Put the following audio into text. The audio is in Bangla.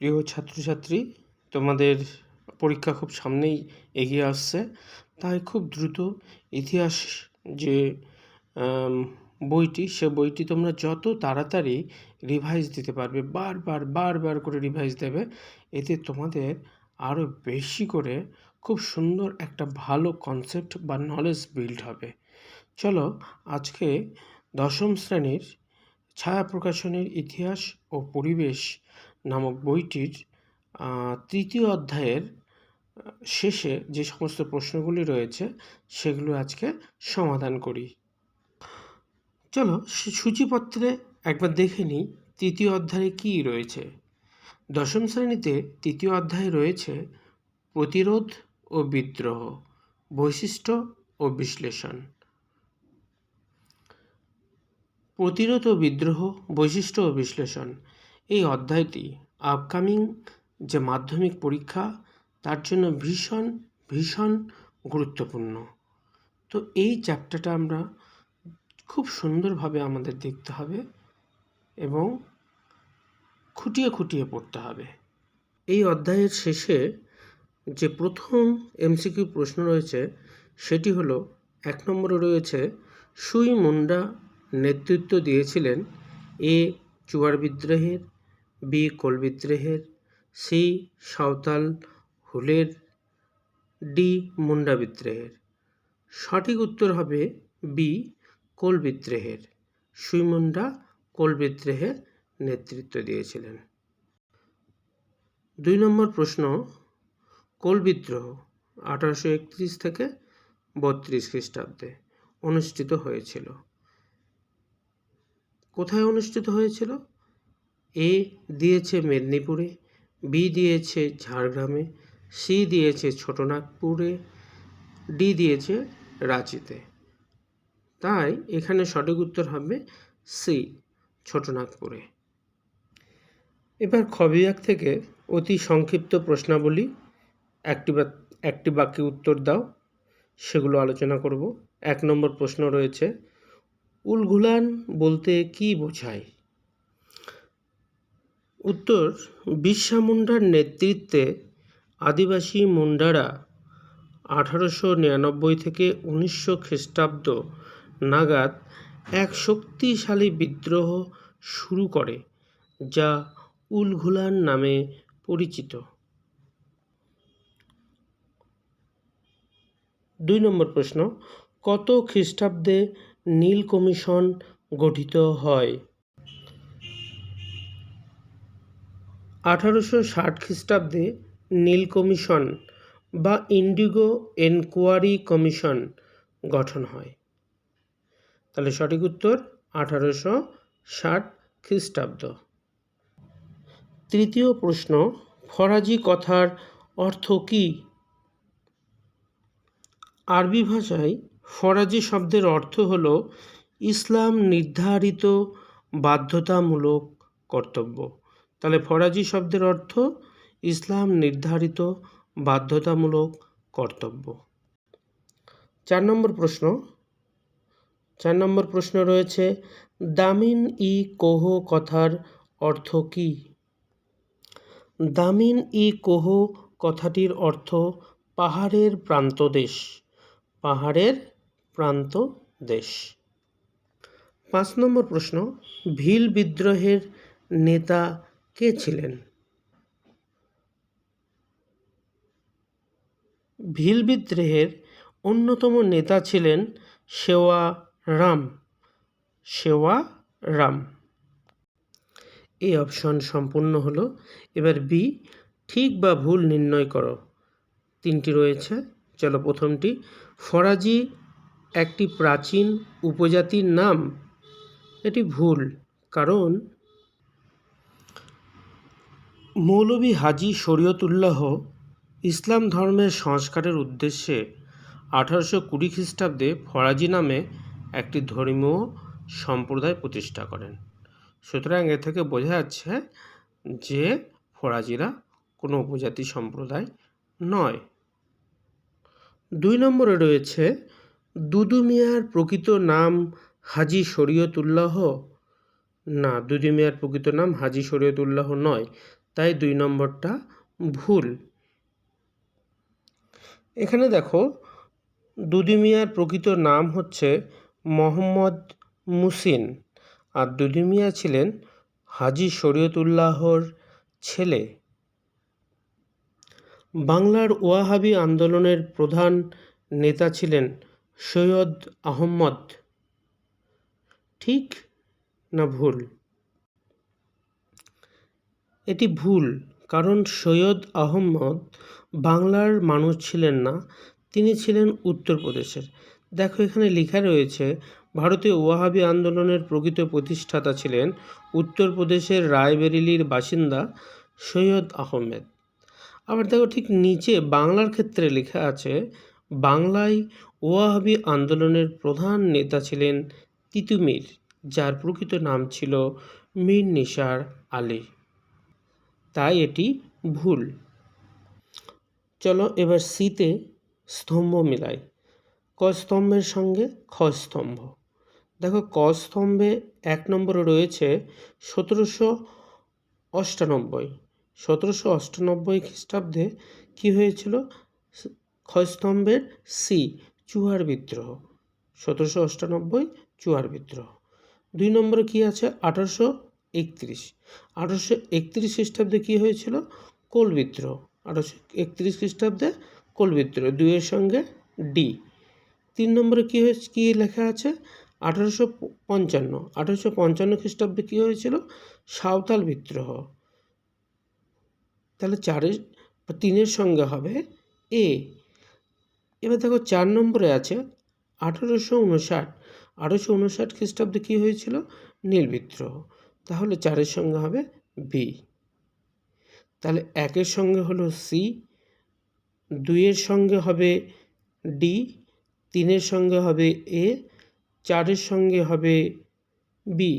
প্রিয় ছাত্রছাত্রী, তোমাদের পরীক্ষা খুব সামনেই এগিয়ে আসছে। তাই খুব দ্রুত ইতিহাস যে বইটি, সে বইটি তোমরা যত তাড়াতাড়ি রিভাইজ দিতে পারবে, বারবার বারবার করে রিভাইজ দেবে, এতে তোমাদের আরও বেশি করে খুব সুন্দর একটা ভালো কনসেপ্ট বা নলেজ বিল্ড হবে। চলো আজকে দশম শ্রেণির ছায়া প্রকাশনের ইতিহাস ও পরিবেশ নামক বইটির তৃতীয় অধ্যায়ের শেষে যে সমস্ত প্রশ্নগুলি রয়েছে, সেগুলো আজকে সমাধান করি। চলো সূচিপত্রে একবার দেখে নিই তৃতীয় অধ্যায়ে কী রয়েছে। দশম শ্রেণীতে তৃতীয় অধ্যায়ে রয়েছে প্রতিরোধ ও বিদ্রোহ, বৈশিষ্ট্য ও বিশ্লেষণ। প্রতিরোধ ও বিদ্রোহ, বৈশিষ্ট্য ও বিশ্লেষণ। এই অধ্যায়টি আপকামিং যে মাধ্যমিক পরীক্ষা, তার জন্য ভীষণ ভীষণ গুরুত্বপূর্ণ। তো এই চ্যাপ্টারটা আমরা খুব সুন্দরভাবে আমাদের দেখতে হবে এবং খুঁটিয়ে খুঁটিয়ে পড়তে হবে। এই অধ্যায়ের শেষে যে প্রথম এমসিকিউ প্রশ্ন রয়েছে, সেটি হলো, এক নম্বরে রয়েছে, সুই মুন্ডা নেতৃত্ব দিয়েছিলেন এ চুয়ার বিদ্রোহের, বি কোল বিদ্রোহের, সি সাঁওতাল হুলের, ডি মুন্ডা বিদ্রোহের। সঠিক উত্তর হবে বি কোল বিদ্রোহের। সুই মুন্ডা কোল বিদ্রোহে নেতৃত্ব দিয়েছিলেন। দুই নম্বর প্রশ্ন, কোল বিদ্রোহ আঠারোশো একত্রিশ থেকে বত্রিশ খ্রিস্টাব্দে অনুষ্ঠিত হয়েছিল। কোথায় অনুষ্ঠিত হয়েছিল? এ দিয়েছে মেদিনীপুরে, বি দিয়েছে ঝাড়গ্রামে, সি দিয়েছে ছোটনাগপুরে, ডি দিয়েছে রাঁচিতে। তাই এখানে সঠিক উত্তর হবে সি, ছোটনাগপুরে। এবার খবিয়াক থেকে অতি সংক্ষিপ্ত প্রশ্নাবলী, একটি একটি বাক্যে উত্তর দাও, সেগুলো আলোচনা করব। এক নম্বর প্রশ্ন রয়েছে উলঘুলান বলতে কি বোঝায়? উত্তর, বিরসা মুন্ডার নেতৃত্বে আদিবাসী মুন্ডারা আঠারোশো নিরানব্বই থেকে উনিশশো খ্রিস্টাব্দ নাগাদ এক শক্তিশালী বিদ্রোহ শুরু করে, যা উলঘুলান নামে পরিচিত। দুই নম্বর প্রশ্ন, কত খ্রিস্টাব্দে নীল কমিশন গঠিত হয়। আঠারোশো ষাট খ্রিস্টাব্দে নীল কমিশন বা ইন্ডিগো এনকোয়ারি কমিশন গঠন হয়। তাহলে সঠিক উত্তর, আঠারোশো ষাট খ্রিস্টাব্দ। তৃতীয় প্রশ্ন, ফরাজি কথার অর্থ কী? আরবি ভাষায় ফরাজি শব্দের অর্থ হল ইসলাম নির্ধারিত বাধ্যতামূলক কর্তব্য। তাহলে ফরাজি শব্দের অর্থ ইসলাম নির্ধারিত বাধ্যতামূলক কর্তব্য। চার নম্বর প্রশ্ন। চার নম্বর প্রশ্ন রয়েছে, দামিন ই কোহ কথার অর্থ কী? দামিন ই কোহ কথাটির অর্থ পাহাড়ের প্রান্তদেশ। পাহাড়ের প্রান্ত দেশ। পাঁচ নম্বর প্রশ্ন, ভিল বিদ্রোহের নেতা কে ছিলেন? ভিল বিদ্রোহের অন্যতম নেতা ছিলেন সেওয়া রাম। সেওয়া রাম। এই অপশন সম্পূর্ণ হলো। এবার বি, ঠিক বা ভুল নির্ণয় করো। তিনটি রয়েছে। চলো প্রথমটি। ফরাজি একটি প্রাচীন উপজাতির নাম? এটি ভুল, কারণ মৌলভী হাজি শরীয়তুল্লাহ ইসলাম ধর্মের সংস্কারের উদ্দেশ্যে আঠারোশো কুড়ি খ্রিস্টাব্দে ফরাজি নামে একটি ধর্মীয় সম্প্রদায় প্রতিষ্ঠা করেন। সুতরাং এ থেকে বোঝা যাচ্ছে যে ফরাজিরা কোনো উপজাতি সম্প্রদায় নয়। দুই নম্বরে রয়েছে দুদু মিয়ার প্রকৃত নাম হাজি শরীয়তুল্লাহ? না দুদু মিয়ার প্রকৃত নাম হাজি শরীয়তুল্লাহ নয়, তাই দুই নম্বরটা ভুল। এখানে দেখো দুদি মিয়ার প্রকৃত নাম হচ্ছে মোহাম্মদ মুসিন, আর দুদি মিয়া ছিলেন হাজি শরীয়তুল্লাহর ছেলে। বাংলার ওয়াহাবি আন্দোলনের প্রধান নেতা ছিলেন সৈয়দ আহম্মদ। ঠিক না ভুল? এটি ভুল, কারণ সৈয়দ আহম্মদ বাংলার মানুষ ছিলেন না, তিনি ছিলেন উত্তরপ্রদেশের। দেখো, এখানে লেখা রয়েছে, ভারতীয় ওয়াহাবি আন্দোলনের প্রকৃত প্রতিষ্ঠাতা ছিলেন উত্তরপ্রদেশের রায়বেরিলির বাসিন্দা সৈয়দ আহমেদ। আবার দেখো, ঠিক নিচে বাংলার ক্ষেত্রে লেখা আছে বাংলায় ওয়াহাবি আন্দোলনের প্রধান নেতা ছিলেন তিতুমির যার প্রকৃত নাম ছিল মীর নিসার আলী। তাই এটি ভুল। চলো এবার শীতে স্তম্ভ মিলাই। ক স্তম্ভের সঙ্গে খ স্তম্ভ। দেখো, ক স্তম্ভে এক নম্বরে রয়েছে সতেরোশো অষ্টানব্বই। সতেরোশো অষ্টানব্বই খ্রিস্টাব্দে কী হয়েছিল? খ স্তম্ভের সি, চুয়ার বিদ্রোহ। সতেরোশো অষ্টানব্বই, চুয়ার বিদ্রোহ। দুই নম্বরে কী আছে? আঠারোশো একত্রিশ। আঠারোশো একত্রিশ খ্রিস্টাব্দে কী হয়েছিল? কোল বিদ্রোহ। আঠারোশো একত্রিশ খ্রিস্টাব্দে কোল বিদ্রোহ। দুইয়ের সঙ্গে ডি। তিন নম্বরে কী হয়েছে, কী লেখা আছে? আঠারোশো পঞ্চান্ন। আঠারোশো পঞ্চান্ন খ্রিস্টাব্দে কী হয়েছিল? সাঁওতাল বিদ্রোহ। তাহলে চারের, তিনের সঙ্গে হবে এ। এবার দেখো চার নম্বরে আছে আঠেরোশো উনষাট। আঠেরোশো উনষাট খ্রিস্টাব্দে কী হয়েছিল? নীল বিদ্রোহ। তাহলে চারের সঙ্গে হবে বি তাহলে একের সঙ্গে হলো সি দুইয়ের সঙ্গে হবে ডি তিনের সঙ্গে হবে এ চারের সঙ্গে হবে বি